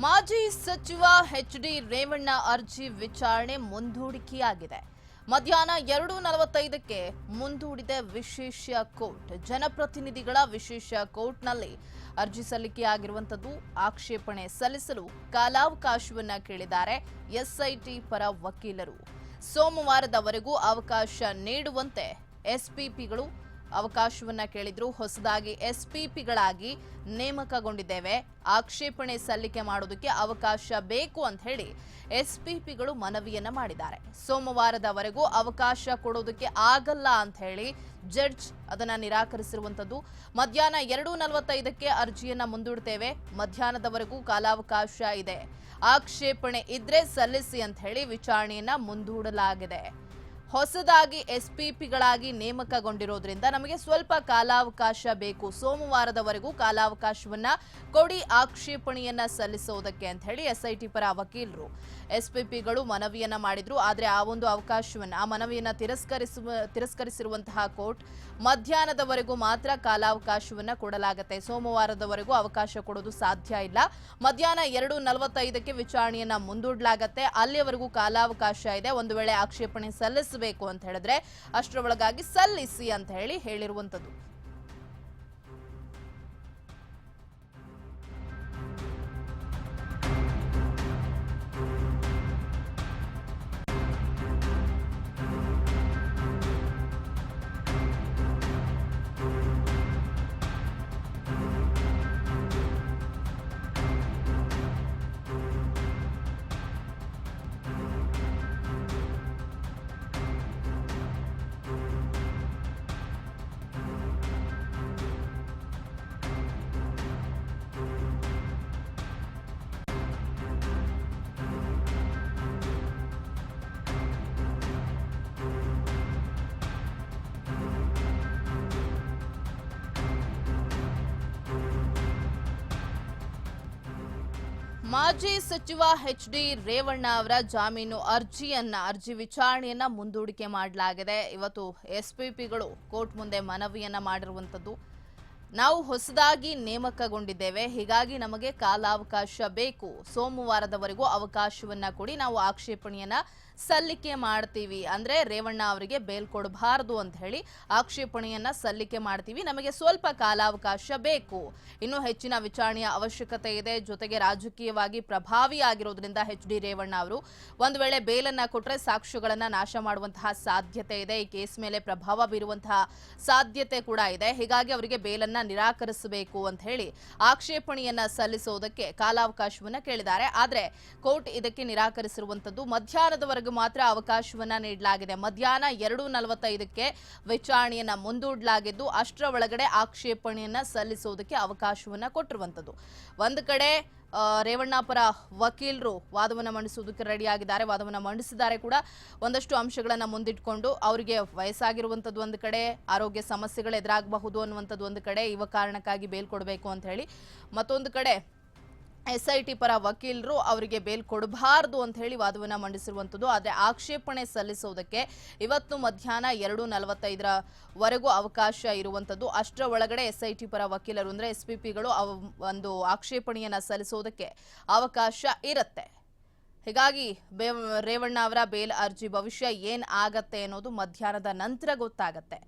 ಮಾಜಿ ಸಚಿವ H D Revanna ಅರ್ಜಿ ವಿಚಾರಣೆ ಮುಂದೂಡಿಕೆಯಾಗಿದೆ. ಮಧ್ಯಾಹ್ನ ಎರಡು ನಲವತ್ತೈದಕ್ಕೆ ಮುಂದೂಡಿದೆ ವಿಶೇಷ ಕೋರ್ಟ್. ಜನಪ್ರತಿನಿಧಿಗಳ ವಿಶೇಷ ಕೋರ್ಟ್ನಲ್ಲಿ ಅರ್ಜಿ ಸಲ್ಲಿಕೆಯಾಗಿರುವಂಥದ್ದು ಆಕ್ಷೇಪಣೆ ಸಲ್ಲಿಸಲು ಕಾಲಾವಕಾಶವನ್ನ ಕೇಳಿದ್ದಾರೆ ಎಸ್ಐಟಿ ಪರ ವಕೀಲರು. ಸೋಮವಾರದವರೆಗೂ ಅವಕಾಶ ನೀಡುವಂತೆ ಎಸ್ಪಿಪಿಗಳು ಅವಕಾಶವನ್ನ ಕೇಳಿದ್ರು. ಹೊಸದಾಗಿ ಎಸ್ಪಿಪಿಗಳಾಗಿ ನೇಮಕಗೊಂಡಿದ್ದೇವೆ. ಆಕ್ಷೇಪಣೆ ಸಲ್ಲಿಕೆ ಮಾಡೋದಕ್ಕೆ ಅವಕಾಶ ಬೇಕು ಅಂತ ಹೇಳಿ ಎಸ್ಪಿಪಿಗಳು ಮನವಿಯನ್ನ ಮಾಡಿದ್ದಾರೆ. ಸೋಮವಾರದವರೆಗೂ ಅವಕಾಶ ಕೊಡೋದಕ್ಕೆ ಆಗಲ್ಲ ಅಂತ ಹೇಳಿ ಜಡ್ಜ್ ಅದನ್ನ ನಿರಾಕರಿಸಿರುವಂತದ್ದು. ಮಧ್ಯಾಹ್ನ ಎರಡು ನಲವತ್ತೈದಕ್ಕೆ ಅರ್ಜಿಯನ್ನ ಮುಂದೂಡ್ತೇವೆ. ಮಧ್ಯಾಹ್ನದವರೆಗೂ ಕಾಲಾವಕಾಶ ಇದೆ. ಆಕ್ಷೇಪಣೆ ಇದ್ರೆ ಸಲ್ಲಿಸಿ ಅಂತ ಹೇಳಿ ವಿಚಾರಣೆಯನ್ನ ಮುಂದೂಡಲಾಗಿದೆ. ಹೊಸದಾಗಿ ಎಸ್ಪಿಪಿಗಳಾಗಿ ನೇಮಕಗೊಂಡಿರೋದ್ರಿಂದ ನಮಗೆ ಸ್ವಲ್ಪ ಕಾಲಾವಕಾಶ ಬೇಕು. ಸೋಮವಾರದವರೆಗೂ ಕಾಲಾವಕಾಶವನ್ನ ಕೊಡಿ ಆಕ್ಷೇಪಣೆಯನ್ನ ಸಲ್ಲಿಸೋದಕ್ಕೆ ಅಂತ ಹೇಳಿ ಎಸ್ಐಟಿ ಪರ ವಕೀಲರು ಎಸ್ಪಿಪಿಗಳು ಮನವಿಯನ್ನ ಮಾಡಿದ್ರು. ಆದರೆ ಆ ಒಂದು ಅವಕಾಶವನ್ನ, ಆ ಮನವಿಯನ್ನ ತಿರಸ್ಕರಿಸುವ, ತಿರಸ್ಕರಿಸಿರುವಂತಹ ಕೋರ್ಟ್ ಮಧ್ಯಾಹ್ನದವರೆಗೂ ಮಾತ್ರ ಕಾಲಾವಕಾಶವನ್ನ ಕೊಡಲಾಗುತ್ತೆ. ಸೋಮವಾರದವರೆಗೂ ಅವಕಾಶ ಕೊಡೋದು ಸಾಧ್ಯ ಇಲ್ಲ. ಮಧ್ಯಾಹ್ನ ಎರಡು ನಲವತ್ತೈದಕ್ಕೆ ವಿಚಾರಣೆಯನ್ನ ಮುಂದೂಡಲಾಗತ್ತೆ. ಅಲ್ಲಿಯವರೆಗೂ ಕಾಲಾವಕಾಶ ಇದೆ. ಒಂದು ವೇಳೆ ಆಕ್ಷೇಪಣೆ ಸಲ್ಲಿಸಬೇಕು ಅಂತ ಹೇಳಿದ್ರೆ ಅಷ್ಟರೊಳಗಾಗಿ ಸಲ್ಲಿಸಿ ಅಂತ ಹೇಳಿ ಹೇಳಿರುವಂತದ್ದು ಮಾಜಿ ಸಚಿವ ಎಚ್ ಡಿ ರೇವಣ್ಣ ಅವರ ಜಾಮೀನು ಅರ್ಜಿಯನ್ನ, ಅರ್ಜಿ ವಿಚಾರಣೆಯನ್ನ ಮುಂದೂಡಿಕೆ ಮಾಡಲಾಗಿದೆ. ಇವತ್ತು ಎಸ್ಪಿಪಿಗಳು ಕೋರ್ಟ್ ಮುಂದೆ ಮನವಿಯನ್ನ ಮಾಡಿರುವಂತದ್ದು ನಾವು ಹೊಸದಾಗಿ ನೇಮಕಗೊಂಡಿದ್ದೇವೆ. ಹೀಗಾಗಿ ನಮಗೆ ಕಾಲಾವಕಾಶ ಬೇಕು. ಸೋಮವಾರದವರೆಗೂ ಅವಕಾಶವನ್ನ ಕೊಡಿ. ನಾವು ಆಕ್ಷೇಪಣೆಯನ್ನ ಸಲ್ಲಿಕೆ ಮಾಡ್ತೀವಿ. ಅಂದ್ರೆ ರೇವಣ್ಣ ಅವರಿಗೆ ಬೇಲ್ ಕೊಡಬಾರದು ಅಂತ ಹೇಳಿ ಆಕ್ಷೇಪಣೆಯನ್ನ ಸಲ್ಲಿಕೆ ಮಾಡ್ತೀವಿ. ನಮಗೆ ಸ್ವಲ್ಪ ಕಾಲಾವಕಾಶ ಬೇಕು. ಇನ್ನು ಹೆಚ್ಚಿನ ವಿಚಾರಣೆಯ ಅವಶ್ಯಕತೆ ಇದೆ. ಜೊತೆಗೆ ರಾಜಕೀಯವಾಗಿ ಪ್ರಭಾವಿ ಆಗಿರೋದ್ರಿಂದ ಎಚ್ ಡಿ ರೇವಣ್ಣ ಅವರು ಒಂದು ವೇಳೆ ಬೇಲನ್ನ ಕೊಟ್ರೆ ಸಾಕ್ಷ್ಯಗಳನ್ನ ನಾಶ ಮಾಡುವಂತಹ ಸಾಧ್ಯತೆ ಇದೆ. ಈ ಕೇಸ್ ಮೇಲೆ ಪ್ರಭಾವ ಬೀರುವಂತಹ ಸಾಧ್ಯತೆ ಕೂಡ ಇದೆ. ಹೀಗಾಗಿ ಅವರಿಗೆ ಬೇಲನ್ನ ನಿರಾಕರಿಸಬೇಕು ಅಂತ ಹೇಳಿ ಆಕ್ಷೇಪಣೆಯನ್ನ ಸಲ್ಲಿಸುವುದಕ್ಕೆ ಕಾಲಾವಕಾಶವನ್ನ ಕೇಳಿದ್ದಾರೆ. ಆದ್ರೆ ಕೋರ್ಟ್ ಇದಕ್ಕೆ ನಿರಾಕರಿಸಿರುವಂತದ್ದು ಮಧ್ಯಾಹ್ನದವರೆಗೂ ಮಾತ್ರ ಅವಕಾಶವನ್ನ ನೀಡಲಾಗಿದೆ. ಮಧ್ಯಾಹ್ನ ಎರಡು ನಲವತ್ತೈದಕ್ಕೆ ವಿಚಾರಣೆಯನ್ನ ಮುಂದೂಡಲಾಗಿದ್ದು, ಅಷ್ಟರ ಒಳಗಡೆ ಆಕ್ಷೇಪಣೆಯನ್ನ ಸಲ್ಲಿಸುವುದಕ್ಕೆ ಅವಕಾಶವನ್ನ ಕೊಟ್ಟಿರುವಂತದ್ದು ಒಂದು ಕಡೆ ರೇವಣ್ಣಾಪುರ ರೇವಣ್ಣ ವಕೀಲರು ವಾದವನ್ನು ಮಂಡಿಸುವುದಕ್ಕೆ ರೆಡಿಯಾಗಿದ್ದಾರೆ. ವಾದವನ್ನು ಮಂಡಿಸಿದ್ದಾರೆ ಕೂಡ. ಒಂದಷ್ಟು ಅಂಶಗಳನ್ನು ಮುಂದಿಟ್ಕೊಂಡು ಅವರಿಗೆ ವಯಸ್ಸಾಗಿರುವಂಥದ್ದು ಒಂದು ಕಡೆ, ಆರೋಗ್ಯ ಸಮಸ್ಯೆಗಳು ಎದುರಾಗಬಹುದು ಅನ್ನುವಂಥದ್ದು ಒಂದು ಕಡೆ ಇವ ಕಾರಣಕ್ಕಾಗಿ ಬೇಲ್ ಕೊಡಬೇಕು ಅಂತ ಹೇಳಿ. ಮತ್ತೊಂದು ಕಡೆ ಎಸ್ ಐ ಟಿ ಪರ ವಕೀಲರು ಅವರಿಗೆ ಬೇಲ್ ಕೊಡಬಾರದು ಅಂತ ಹೇಳಿ ವಾದವನ್ನು ಮಂಡಿಸಿರುವಂಥದ್ದು. ಆದರೆ ಆಕ್ಷೇಪಣೆ ಸಲ್ಲಿಸುವುದಕ್ಕೆ ಇವತ್ತು ಮಧ್ಯಾಹ್ನ ಎರಡು ನಲವತ್ತೈದರವರೆಗೂ ಅವಕಾಶ ಇರುವಂಥದ್ದು. ಅಷ್ಟರ ಒಳಗಡೆ ಎಸ್ ಐ ಟಿ ಪರ ವಕೀಲರು ಅಂದರೆ ಎಸ್ ಪಿ ಪಿಗಳು ಒಂದು ಆಕ್ಷೇಪಣೆಯನ್ನು ಸಲ್ಲಿಸೋದಕ್ಕೆ ಅವಕಾಶ ಇರುತ್ತೆ. ಹೀಗಾಗಿ ರೇವಣ್ಣ ಅವರ ಬೇಲ್ ಅರ್ಜಿ ಭವಿಷ್ಯ ಏನ್ ಆಗತ್ತೆ ಅನ್ನೋದು ಮಧ್ಯಾಹ್ನದ ನಂತರ ಗೊತ್ತಾಗತ್ತೆ.